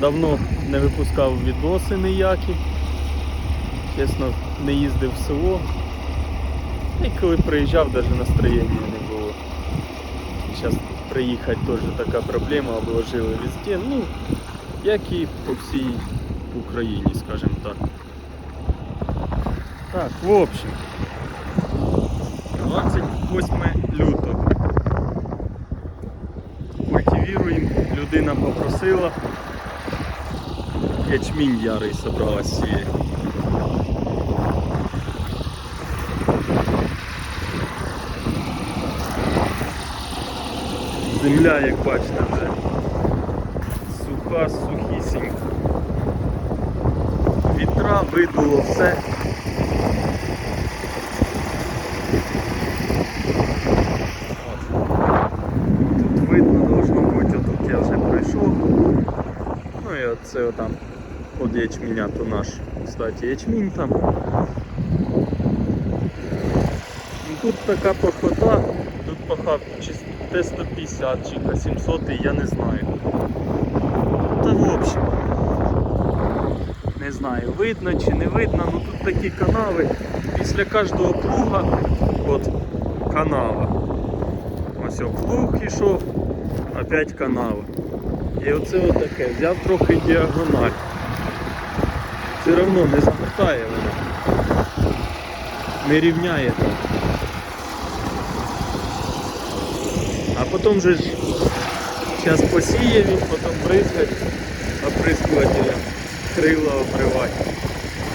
Давно не випускав відоси ніякі. Чесно, не їздив в село. І коли приїжджав, навіть настроєння не було. Зараз приїхати теж така проблема, обложили везде. Ну, як і по всій Україні, скажімо так. Так, в общем. 28 лютого. Людина попросила. Ячмінь ярий собралась сіяти. Земля, як бачите, вже суха, сухісінька. Вітра видуло все. Тут видно должно бути, отут я вже пройшов. І оце отам от ячменя, то наш, кстати, ячмінь там. Тут така похота, тут пахав чи Т-150 чи К-700, я не знаю. Та в общем, не знаю, видно чи не видно, ну тут такі канави. Після кожного плуга, от канава. Ось о, плуг ішов, опять канава. І оце отаке. Взяв трохи діагональ. Все одно не загортає вона. Не рівняє так. А потім же ж зараз посіє він, потім бризгать, оприскувателя, крила обривати.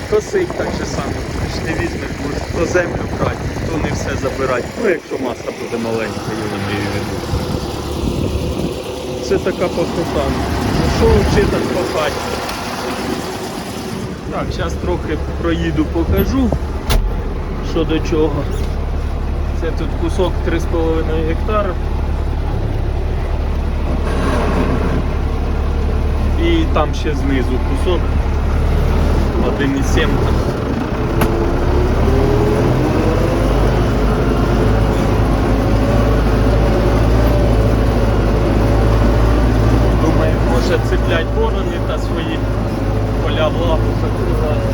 Косить так же само, ж не візьмеш, будеш то землю брати, то не все забирати. Ну якщо маса буде маленька, я не віду. Це така похота. Ну що вчити так пахати? Так, зараз трохи проїду, покажу, що до чого. Це тут кусок 3,5 гектара. І там ще знизу кусок 1,7 там. Думаю, може цеплять та свої поля влагу закривати.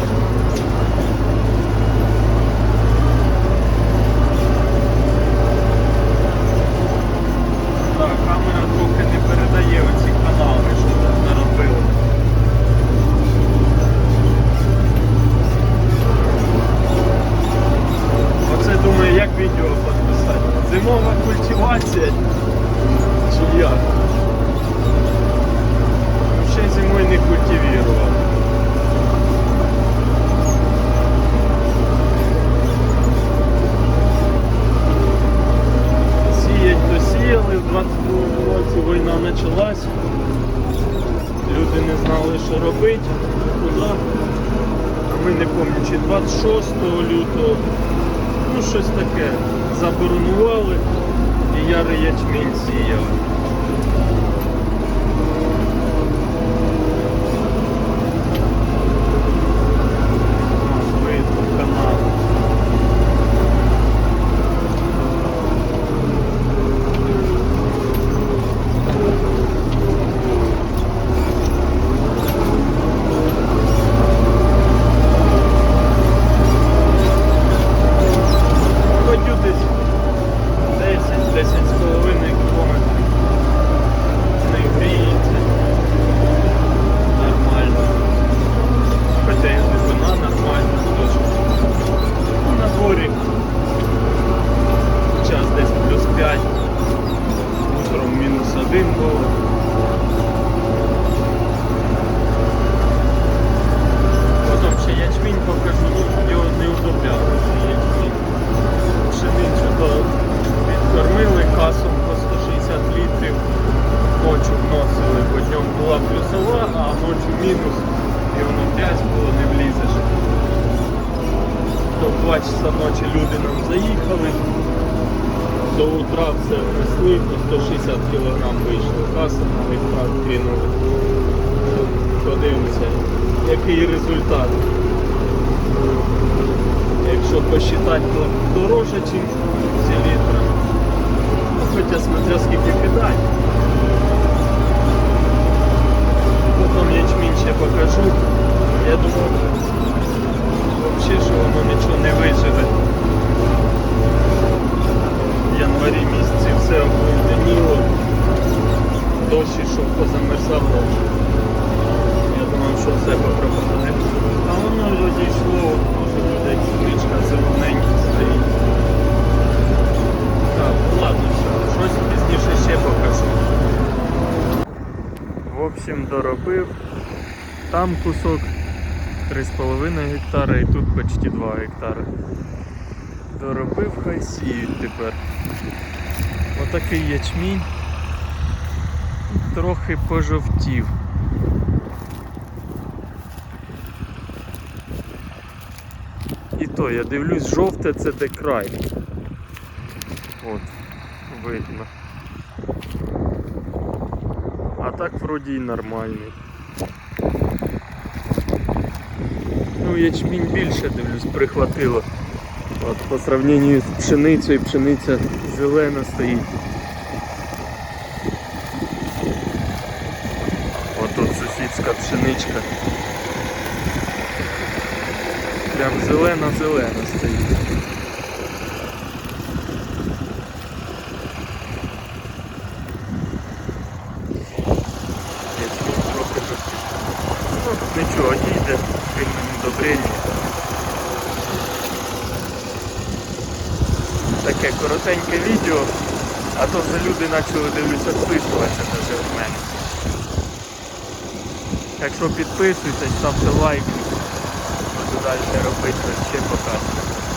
Камера трохи не передає оці канали, що тут наробили. Оце думаю, як відео підписати. Зимова культивація. Чи як? Ще зимою не культивував. Сіять то сіяли, в 22 році війна почалась. Люди не знали, що робити, куди. А ми не пам'ятаю, чи 26 лютого, ну щось таке, заборонували і ярий ячмінь сіяли. Потім ще ячмінь покажу, ну його не удобляли. ячмінь. Відкормили касом по 160 літрів. Ночі вносили, бо була плюсова, а ночі мінус. І воно грязь було, не влізеш. То в 2 часа ночі люди нам заїхали. До утра все внесли, по 160 кг вийшло. Каса екран кинули. Подивимося, який результат. Якщо посчитати, то дороже, ніж селітра. Ну, хоча смотря скільки кидати. Ну, Потім ячмінь ще покажу. Я думаю, взагалі, що воно нічого не виживе. Там кусок 3,5 гектара і тут почти 2 гектари. Доробив, хай сіють тепер. Отакий ячмінь. Трохи пожовтів. І то я дивлюсь, жовте це де край. От, видно. А так вроді і нормальний. Ну, ячмінь більше дивлюсь, прихватило. От по сравненню з пшеницею, пшениця зелена стоїть. От тут сусідська пшеничка. Прям зелена-зелена стоїть. Ячмінь трохи жовтий. Ну, нічого, їде, він мені. Таке коротеньке відео, а то вже люди почали дивлюся підписуватися даже в мене. Так що підписуйтесь, ставте лайки, буду далі робити ще покажу.